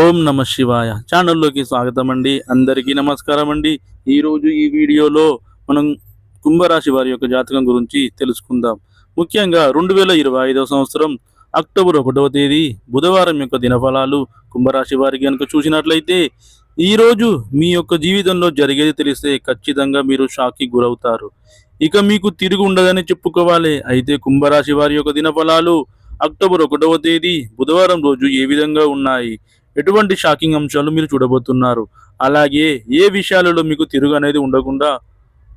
ఓం నమ శివాయ. ఛానల్లోకి స్వాగతం అండి అందరికీ నమస్కారం అండి ఈరోజు ఈ వీడియోలో మనం కుంభరాశి వారి యొక్క జాతకం గురించి తెలుసుకుందాం. ముఖ్యంగా రెండు వేల ఇరవై ఐదవ సంవత్సరం అక్టోబర్ ఒకటవ తేదీ బుధవారం యొక్క దినఫలాలు కుంభరాశి వారికి కనుక చూసినట్లయితే ఈరోజు మీ యొక్క జీవితంలో జరిగేది తెలిస్తే ఖచ్చితంగా మీరు షాక్కి గురవుతారు. ఇక మీకు తిరిగి ఉండదని చెప్పుకోవాలి. అయితే కుంభరాశి వారి యొక్క దినఫలాలు అక్టోబర్ ఒకటవ తేదీ బుధవారం రోజు ఏ విధంగా ఉన్నాయి? ఎటువంటి షాకింగ్ అంశాలు మీరు చూడబోతున్నారు? అలాగే ఏ విషయాలలో మీకు తిరుగు అనేది ఉండకుండా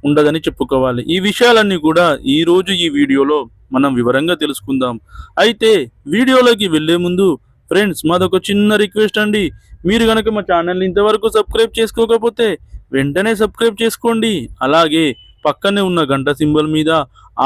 ఉండదని చెప్పుకోవాలి. ఈ విషయాలన్నీ కూడా ఈరోజు ఈ వీడియోలో మనం వివరంగా తెలుసుకుందాం. అయితే వీడియోలోకి వెళ్ళే ముందు ఫ్రెండ్స్ మాదొక చిన్న రిక్వెస్ట్ అండి. మీరు కనుక మా ఛానల్ని ఇంతవరకు సబ్స్క్రైబ్ చేసుకోకపోతే వెంటనే సబ్స్క్రైబ్ చేసుకోండి. అలాగే పక్కనే ఉన్న గంట సింబల్ మీద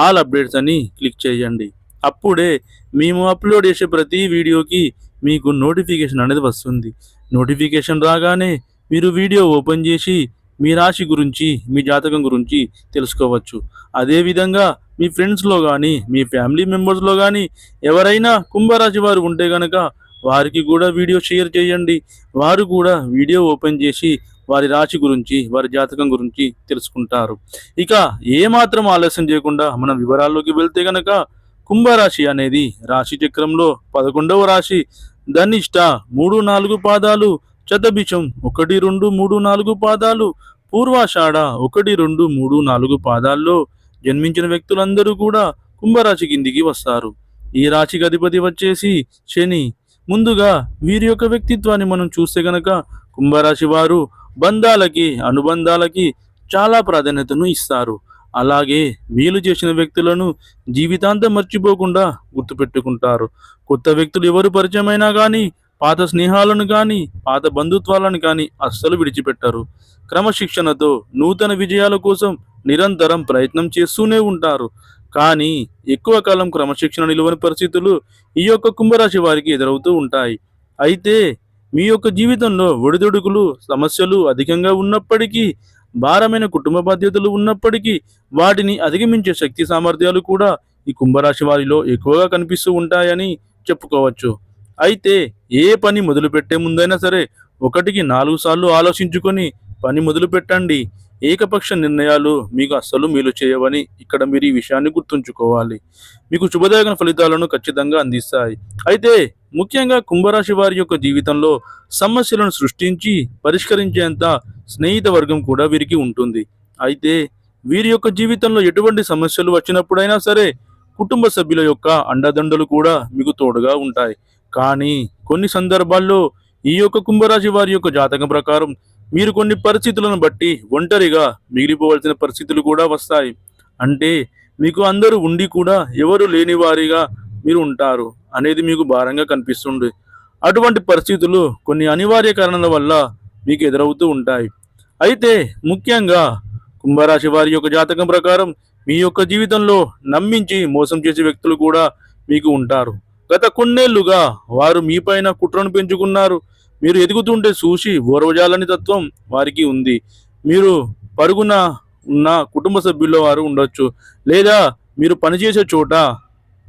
ఆల్ అప్డేట్స్ అని క్లిక్ చేయండి. అప్పుడే మేము అప్లోడ్ చేసే ప్రతి వీడియోకి మీకు నోటిఫికేషన్ అనేది వస్తుంది. నోటిఫికేషన్ రాగానే మీరు వీడియో ఓపెన్ చేసి మీ రాశి గురించి మీ జాతకం గురించి తెలుసుకోవచ్చు. అదేవిధంగా మీ ఫ్రెండ్స్లో కానీ మీ ఫ్యామిలీ మెంబర్స్లో కానీ ఎవరైనా కుంభరాశి వారు ఉంటే కనుక వారికి కూడా వీడియో షేర్ చేయండి. వారు కూడా వీడియో ఓపెన్ చేసి వారి రాశి గురించి వారి జాతకం గురించి తెలుసుకుంటారు. ఇక ఏమాత్రం ఆలస్యం చేయకుండా మనం వివరాల్లోకి వెళ్తే గనక కుంభరాశి అనేది రాశి చక్రంలో పదకొండవ రాశి ధనిష్ట మూడు నాలుగు పాదాలు చతబిషం ఒకటి రెండు మూడు నాలుగు పాదాలు పూర్వాషాఢ ఒకటి రెండు మూడు నాలుగు పాదాల్లో జన్మించిన వ్యక్తులందరూ కూడా కుంభరాశి కిందికి వస్తారు. ఈ రాశికి అధిపతి వచ్చేసి శని. ముందుగా వీరి యొక్క వ్యక్తిత్వాన్ని మనం చూస్తే గనక కుంభరాశి వారు బంధాలకి అనుబంధాలకి చాలా ప్రాధాన్యతను ఇస్తారు. అలాగే వీలు చేసిన వ్యక్తులను జీవితాంతం మర్చిపోకుండా గుర్తుపెట్టుకుంటారు. కొత్త వ్యక్తులు ఎవరు పరిచయమైనా కానీ పాత స్నేహాలను కానీ పాత బంధుత్వాలను కానీ అస్సలు విడిచిపెట్టరు. క్రమశిక్షణతో నూతన విజయాల కోసం నిరంతరం ప్రయత్నం చేస్తూనే ఉంటారు. కానీ ఎక్కువ కాలం క్రమశిక్షణ నిలువని పరిస్థితులు ఈ యొక్క కుంభరాశి వారికి ఎదురవుతూ ఉంటాయి. అయితే మీ యొక్క జీవితంలో ఒడిదుడుకులు సమస్యలు అధికంగా ఉన్నప్పటికీ భారమైన కుటుంబ బాధ్యతలు ఉన్నప్పటికీ వాటిని అధిగమించే శక్తి సామర్థ్యాలు కూడా ఈ కుంభరాశి వారిలో ఎక్కువగా కనిపిస్తూ ఉంటాయని చెప్పుకోవచ్చు. అయితే ఏ పని మొదలుపెట్టే ముందైనా సరే ఒకటికి నాలుగు సార్లు ఆలోచించుకొని పని మొదలు పెట్టండి ఏకపక్ష నిర్ణయాలు మీకు అస్సలు మేలు చేయవని ఇక్కడ మీరు ఈ విషయాన్ని గుర్తుంచుకోవాలి. మీకు శుభదాయక ఫలితాలను ఖచ్చితంగా అందిస్తాయి. అయితే ముఖ్యంగా కుంభరాశి వారి యొక్క జీవితంలో సమస్యలను సృష్టించి పరిష్కరించేంత స్నేహిత వర్గం కూడా వీరికి ఉంటుంది. అయితే వీరి యొక్క జీవితంలో ఎటువంటి సమస్యలు వచ్చినప్పుడైనా సరే కుటుంబ సభ్యుల యొక్క అండదండలు కూడా మీకు తోడుగా ఉంటాయి. కానీ కొన్ని సందర్భాల్లో ఈ యొక్క కుంభరాశి వారి యొక్క జాతకం ప్రకారం మీరు కొన్ని పరిస్థితులను బట్టి ఒంటరిగా మిగిలిపోవలసిన పరిస్థితులు కూడా వస్తాయి. అంటే మీకు అందరూ ఉండి కూడా ఎవరు లేని వారిగా మీరు ఉంటారు అనేది మీకు భారంగా కనిపిస్తుంది. అటువంటి పరిస్థితులు కొన్ని అనివార్య కారణాల వల్ల మీకు ఎదురవుతూ ఉంటాయి. అయితే ముఖ్యంగా కుంభరాశి వారి యొక్క జాతకం ప్రకారం మీ యొక్క జీవితంలో నమ్మించి మోసం చేసే వ్యక్తులు కూడా మీకు ఉంటారు. గత కొన్నేళ్ళుగా వారు మీపైన కుట్రను పెంచుకున్నారు. మీరు ఎదుగుతుంటే చూసి ఓర్వజాలని తత్వం వారికి ఉంది. మీరు పరుగున ఉన్న కుటుంబ సభ్యుల్లో వారు ఉండొచ్చు. లేదా మీరు పనిచేసే చోట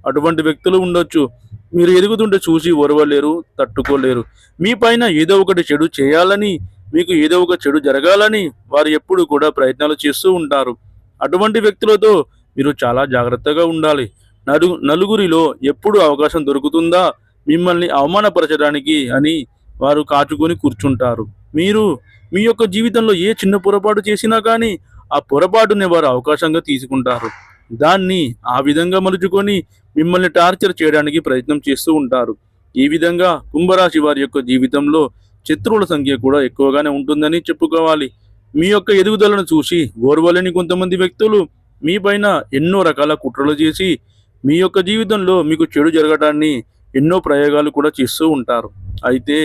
అటువంటి వ్యక్తులు ఉండొచ్చు. మీరు ఎదుగుతుంటే చూసి ఒరవలేరు తట్టుకోలేరు. మీ పైన ఏదో ఒకటి చెడు చేయాలని మీకు ఏదో ఒక చెడు జరగాలని వారు ఎప్పుడు కూడా ప్రయత్నాలు చేస్తూ ఉంటారు. అటువంటి వ్యక్తులతో మీరు చాలా జాగ్రత్తగా ఉండాలి. నలు నలుగురిలో ఎప్పుడు అవకాశం దొరుకుతుందా? మిమ్మల్ని అవమానపరచడానికి అని వారు కాచుకొని కూర్చుంటారు. మీరు మీ యొక్క జీవితంలో ఏ చిన్న పొరపాటు చేసినా కానీ ఆ పొరపాటునే వారు అవకాశంగా తీసుకుంటారు. దాన్ని ఆ విధంగా మలుచుకొని మిమ్మల్ని టార్చర్ చేయడానికి ప్రయత్నం చేస్తూ ఉంటారు. ఈ విధంగా కుంభరాశి వారి యొక్క జీవితంలో శత్రువుల సంఖ్య కూడా ఎక్కువగానే ఉంటుందని చెప్పుకోవాలి. మీ యొక్క ఎదుగుదలను చూసి ఓర్వలేని కొంతమంది వ్యక్తులు మీ పైన ఎన్నో రకాల కుట్రలు చేసి మీ యొక్క జీవితంలో మీకు చెడు జరగటాన్ని ఎన్నో ప్రయోగాలు కూడా చేస్తూ ఉంటారు. అయితే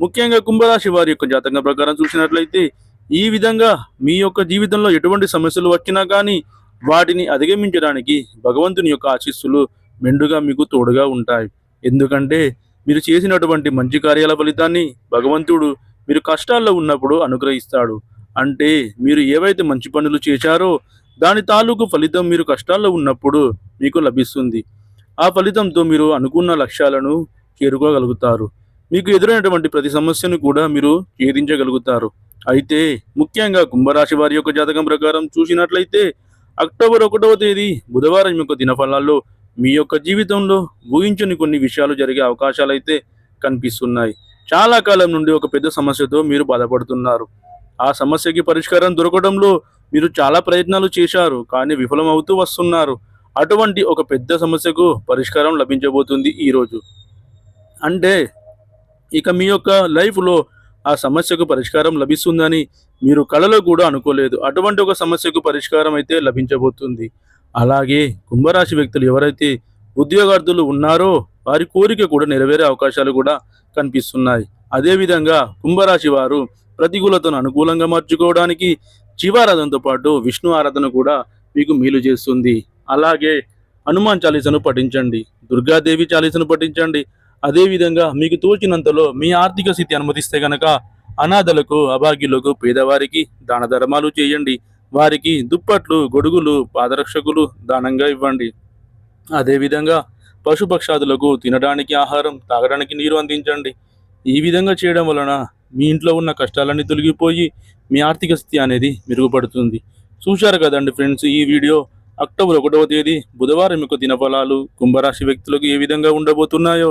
ముఖ్యంగా కుంభరాశి వారి యొక్క జాతకం ప్రకారం చూసినట్లయితే ఈ విధంగా మీ యొక్క జీవితంలో ఎటువంటి సమస్యలు వచ్చినా కానీ వాటిని అధిగమించడానికి భగవంతుని యొక్క ఆశీస్సులు మెండుగా మీకు తోడుగా ఉంటాయి. ఎందుకంటే మీరు చేసినటువంటి మంచి కార్యాల ఫలితాన్ని భగవంతుడు మీరు కష్టాల్లో ఉన్నప్పుడు అనుగ్రహిస్తాడు. అంటే మీరు ఏవైతే మంచి పనులు చేశారో దాని తాలూకు ఫలితం మీరు కష్టాల్లో ఉన్నప్పుడు మీకు లభిస్తుంది. ఆ ఫలితంతో మీరు అనుకున్న లక్ష్యాలను చేరుకోగలుగుతారు. మీకు ఎదురైనటువంటి ప్రతి సమస్యను కూడా మీరు ఛేదించగలుగుతారు. అయితే ముఖ్యంగా కుంభరాశి వారి యొక్క జాతకం ప్రకారం చూసినట్లయితే అక్టోబర్ ఒకటవ తేదీ బుధవారం యొక్క దినఫలాల్లో మీ యొక్క జీవితంలో ఊహించని కొన్ని విషయాలు జరిగే అవకాశాలు అయితే కనిపిస్తున్నాయి. చాలా కాలం నుండి ఒక పెద్ద సమస్యతో మీరు బాధపడుతున్నారు. ఆ సమస్యకి పరిష్కారం దొరకడంలో మీరు చాలా ప్రయత్నాలు చేశారు కానీ విఫలమవుతూ వస్తున్నారు. అటువంటి ఒక పెద్ద సమస్యకు పరిష్కారం లభించబోతుంది ఈరోజు. అంటే ఇక మీ యొక్క లైఫ్లో ఆ సమస్యకు పరిష్కారం లభిస్తుందని మీరు కళలో కూడా అనుకోలేదు. అటువంటి ఒక సమస్యకు పరిష్కారం అయితే లభించబోతుంది. అలాగే కుంభరాశి వ్యక్తులు ఎవరైతే ఉద్యోగార్థులు ఉన్నారో వారి కోరిక కూడా నెరవేరే అవకాశాలు కూడా కనిపిస్తున్నాయి. అదేవిధంగా కుంభరాశి వారు ప్రతికూలతను అనుకూలంగా మార్చుకోవడానికి శివారాధనతో పాటు విష్ణు ఆరాధన కూడా మీకు మేలు చేస్తుంది. అలాగే హనుమాన్ చాలీసను పఠించండి. దుర్గాదేవి చాలీసను పఠించండి. అదేవిధంగా మీకు తోచినంతలో మీ ఆర్థిక స్థితి అనుమతిస్తే గనక అనాథలకు అభాగ్యులకు పేదవారికి దాన ధర్మాలు చేయండి. వారికి దుప్పట్లు గొడుగులు పాదరక్షకులు దానంగా ఇవ్వండి. అదేవిధంగా పశుపక్షాదులకు తినడానికి ఆహారం తాగడానికి నీరు అందించండి. ఈ విధంగా చేయడం వలన మీ ఇంట్లో ఉన్న కష్టాలన్నీ తొలగిపోయి మీ ఆర్థిక స్థితి అనేది మెరుగుపడుతుంది. చూశారు కదండి ఫ్రెండ్స్ ఈ వీడియో అక్టోబర్ ఒకటవ తేదీ బుధవారం యొక్క దినఫలాలు కుంభరాశి వ్యక్తులకు ఏ విధంగా ఉండబోతున్నాయో